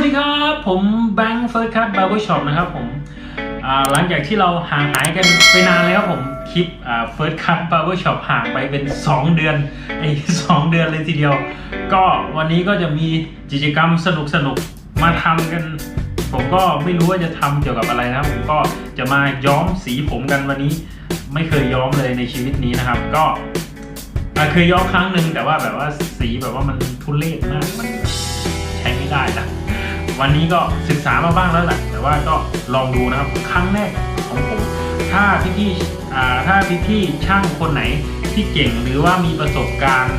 วัสดีครับ ผมแบงค์เฟิร์สคัทบาร์เบอร์ช็อปนะครับผมหลังจากที่เราห่างหายกันไปนานแล้วผมคลิปเฟิร์สคัทบาร์เบอร์ช็อปห่างไปเป็น 2 เดือนไอ้สองเดือนเลยทีเดียว ก็วันนี้ก็จะมีกิจกรรมสนุกสนุกๆมาทำกัน ผมก็ไม่รู้ว่าจะทำเกี่ยวกับอะไรนะผมก็จะมาย้อมสีผมกันวันนี้ ไม่เคยย้อมเลยในชีวิตนี้นะครับ ก็เคยย้อมครั้งหนึ่งแต่ว่าแบบว่าสีแบบว่ามันทุเรศมากมันใช้ไม่ได้นะ วันนี้ก็ศึกษามาบ้างแล้วแหละแต่ว่าก็ลองดูนะครับครั้งแรกของผม ถ้าพี่พี่ๆถ้าพี่พี่ๆช่างคนไหนที่เก่งหรือว่ามีประสบการณ์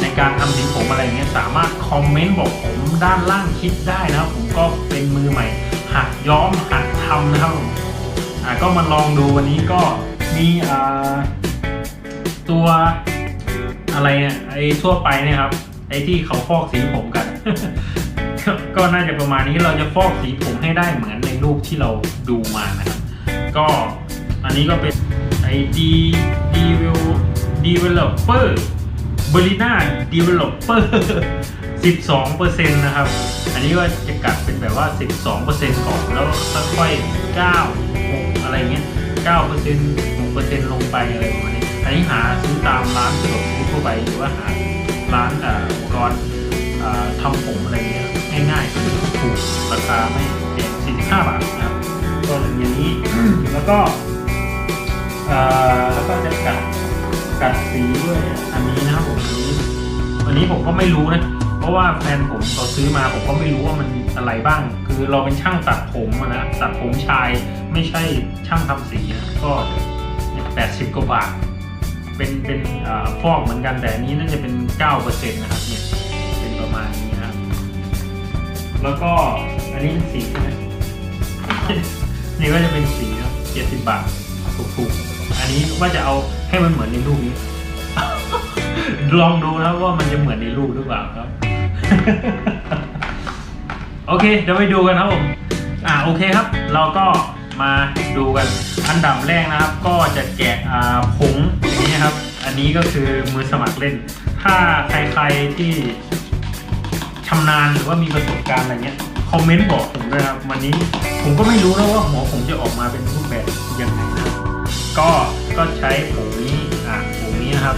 ในการทำสีผมอะไรเงี้ยสามารถคอมเมนต์บอกผมด้านล่างคลิปได้นะครับ ผมก็เป็นมือใหม่ หัดย้อมหัดทำนะครับผมอ่าก็มาลองดูวันนี้ก็มีตัวอะไรเนี่ยไอ้ทั่วไปเนี่ยครับไอ้ที่เขาฟอกสีผมกัน ก็น่าจะประมาณนี้เราจะฟอกสีผมให้ได้เหมือนในรูปที่เราดูมานะครับ ก็อันนี้ก็เป็นไอ้ D developer b e r l i n a developer 12%นะครับ อันนี้ก็จะกัดเป็นแบบว่า 12%ก่อนแล้วค่อยๆ9 6อะไรเงี้ย9% 6%ลงไปอะไรประมาณนี้ อันนี้หาซื้อตามร้านสะดวกซื้อทั่วไปหรือว่าหาร้านอุปกรณ์ทำผมอะไรเงี้ย ง่ายๆถูกราคาไม่แพง45 บาทนะครับก็อย่างนี้แล้วก็แล้วก็จะกัดกัดสีด้วยอันนี้นะครับผมอันนี้อันนี้ผมก็ไม่รู้นะเพราะว่าแฟนผมเขาซื้อมาผมก็ไม่รู้ว่ามันอะไรบ้าง คือเราเป็นช่างตัดผมนะตัดผมชายไม่ใช่ช่างทำสีนะก็แปดสิบกว่าบาทเป็นเป็นฟอกเหมือนกันแต่อันนี้น่าจะเป็นเก้าเปอร์เซ็นต์นะครับเนี่ย แล้วก็อันนี้เป็นสีใช่ไหมนี่ก็จะเป็นสีเจ็ดสิบบาทถูกๆอันนี้ว่าจะเอาให้มันเหมือนในรูปนี้ ลองดูนะว่ามันจะเหมือนในรูปหรือเปล่าครับ โอเคเดี๋ยวไปดูกันครับผมอ่าโอเคครับ เราก็มาดูกันอันดับแรกนะครับ ก็จะแกะอ่าผงอย่างนี้ครับ อันนี้ก็คือมือสมัครเล่น ถ้าใครๆที่ ชำนาญหรือว่ามีประสบการณ์อะไรเงี้ยคอมเมนต์บอกผมด้วยครับวันนี้ผมก็ไม่รู้นะว่าหัวผมจะออกมาเป็นรูปแบบยังไงนะก็ก็ใช้ผงนี้อ่าผงนี้นะครับ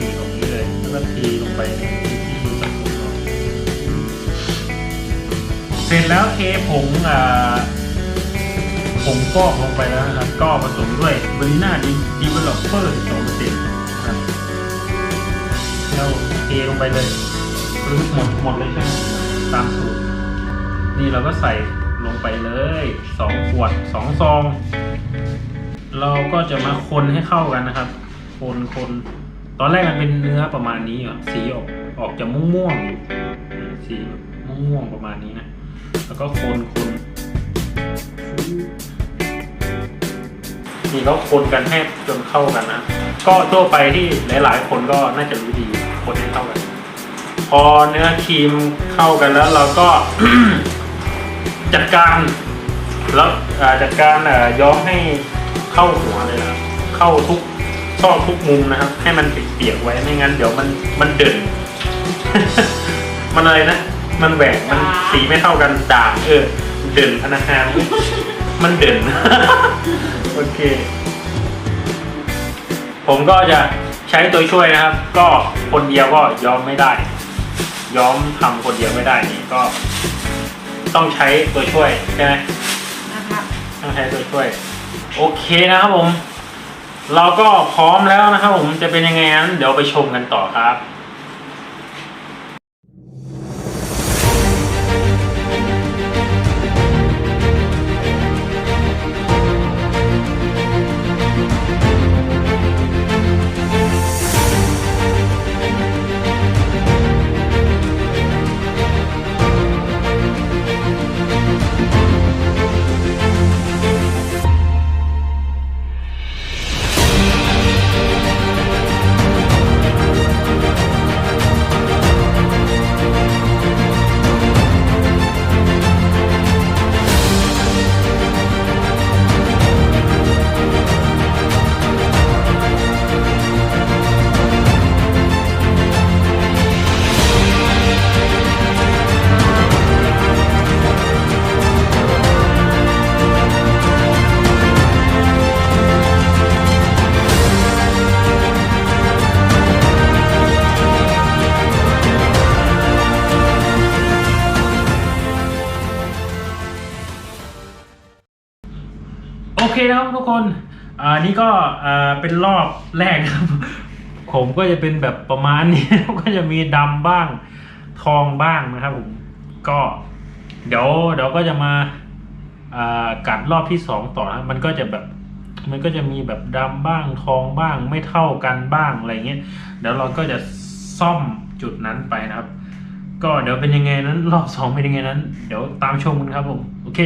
นี่ตรงนี้เลยแล้วก็ทีลงไปในที่ที่มือสมัครเนาะเสร็จแล้วเทผงอ่าผงฟอกลงไปแล้วนะครับ ก็ผสมด้วยเบอริน่าดีเวลลอปเปอร์สองเปอร์เซ็นต์นะครับแล้วเทลงไปเลย หรือหมดหมดเลยใช่ไหมตามสูตร นี่เราก็ใส่ลงไปเลยสองขวดสองซอง เราก็จะมาคนให้เข้ากันนะครับ คนคนตอนแรกมันเป็นเนื้อประมาณนี้อะสีออกออกจะม่วงๆอยู่สีม่วงๆประมาณนี้นะ แล้วก็คนคนนี่ก็คนกันให้จนเข้ากันนะ ก็ทั่วไปที่หลายๆ คนก็น่าจะรู้ดี คนให้เข้ากัน อเนื้อครีมเข้ากันแล้วเราก็จัดการแล้วอ่าจัดการอ่าย้อมให้เข้าหัวเลยนะครับเข้าทุกซอกทุกมุมนะครับ ให้มันเปียกๆไว้ไม่งั้นเดี๋ยวมันมันเดินมันอะไรนะมันแหวกมันสีไม่เท่ากันด่างเออเดินพนักงานมันเดินโอเค ผมก็จะใช้ตัวช่วยนะครับ ก็คนเดียวก็ย้อมไม่ได้ ย้อมทำคนเดียวไม่ได้นี่ก็ ต้องใช้ตัวช่วยใช่ไหมนะคะต้องใช้ตัวช่วย โอเคนะครับผม เราก็พร้อมแล้วนะครับผมจะเป็นยังไงนั้นเดี๋ยวไปชมกันต่อครับ อเคนะครับทุกคนอ่านี่ก็เป็นรอบแรกครับ ผมก็จะเป็นแบบประมาณนี้ก็จะมีดำบ้างทองบ้างนะครับผมก็เดี๋ยวเดี๋ยวก็จะมาอ่ากัดรอบที่สองต่อนะมันก็จะแบบมันก็จะมีแบบดำบ้างทองบ้าง ไม่เท่ากันบ้างอะไรเงี้ยเดี๋ยวเราก็จะซ่อมจุดนั้นไปนะครับ ก็เดี๋ยวเป็นยังไงนั้น รอบสองเป็นยังไงนั้น เดี๋ยวตามชมกันครับผม โอเค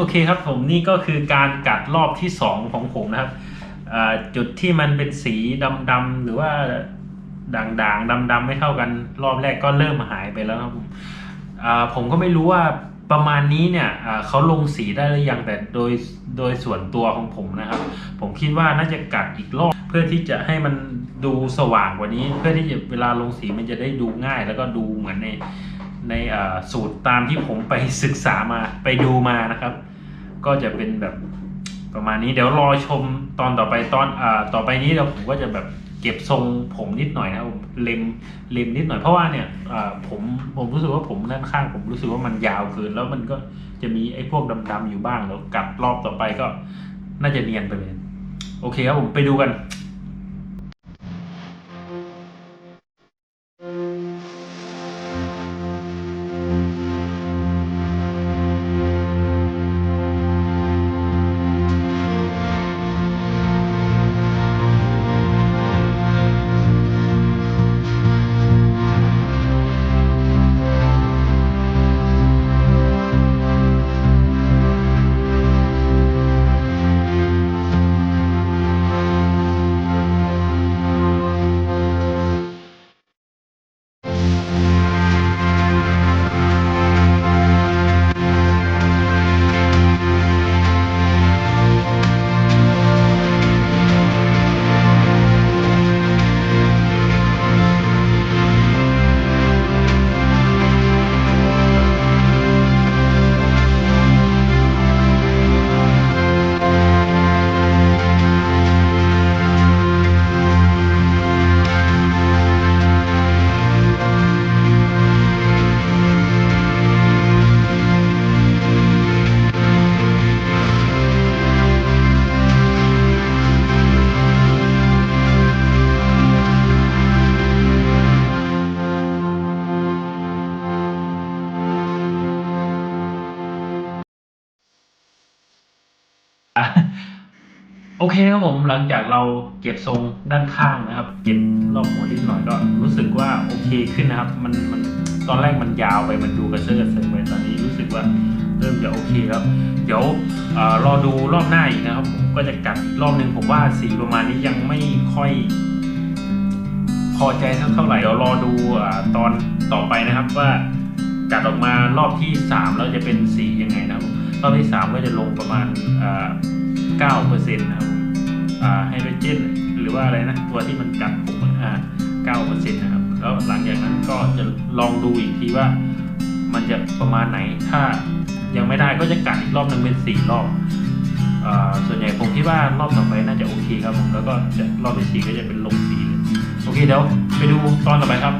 โอเคครับผมนี่ก็คือการกัดรอบที่สองของผมนะครับจุดที่มันเป็นสีดำๆหรือว่าด่างๆดำๆไม่เท่ากันรอบแรกก็เริ่มหายไปแล้วครับผมผมก็ไม่รู้ว่าประมาณนี้เนี่ยเขาลงสีได้หรือยังแต่โดยโดยส่วนตัวของผมนะครับ ผมคิดว่าน่าจะกัดอีกรอบเพื่อที่จะให้มันดูสว่างกว่านี้ เพื่อที่จะเวลาลงสีมันจะได้ดูง่าย แล้วก็ดูเหมือนในในสูตรตามที่ผมไปศึกษามาไปดูมานะครับ ก็จะเป็นแบบประมาณนี้เดี๋ยวรอชมตอนต่อไปตอนอ่าต่อไปนี้เราผมก็จะแบบเก็บทรงผมนิดหน่อยนะผมเล็มเล็มนิดหน่อยเพราะว่าเนี่ยอ่าผมผมรู้สึกว่าผมด้านข้าง ผมรู้สึกว่ามันยาวเกินแล้วมันก็จะมีไอ้พวกดำๆอยู่บ้างแล้วกัดรอบต่อไปก็น่าจะเนียนไปเลย โอเคครับผมไปดูกัน โอเคครับผมหลังจากเราเก็บทรงด้านข้างนะครับ เก็บรอบหัวนิดหน่อยก็รู้สึกว่าโอเคขึ้นนะครับ มันมันตอนแรกมันยาวไปมันดูกระเซาะกระเซิงไปตอนนี้รู้สึกว่าเริ่มจะโอเคแล้ว เดี๋ยวเอ่อรอดูรอบหน้าอีกนะครับ ผมก็จะกัดอีกรอบหนึ่งผมว่าสีประมาณนี้ยังไม่ค่อยพอใจเท่าไหร่เดี๋ยวรอดูอตอนต่อไปนะครับว่ากัดออกมารอบที่สามแล้วจะเป็นสียังไงนะครับรอบที่สามก็จะลงประมาณ เก้าเปอร์เซ็นต์นะครับไฮโดรเจนหรือว่าอะไรนะ ตัวที่มันกัดผมอ่าเก้าเปอร์เซ็นต์นะครับ แล้วหลังจากนั้นก็จะลองดูอีกทีว่ามันจะประมาณไหนถ้ายังไม่ได้ก็จะกัดอีกรอบหนึ่งเป็นสี่รอบส่วนใหญ่ผมคิดว่ารอบต่อไปน่าจะโอเคครับผมแล้วก็จะรอบที่สี่ก็จะเป็นลงสีเลยโอเคเดี๋ยวไปดูตอนต่อไปครับ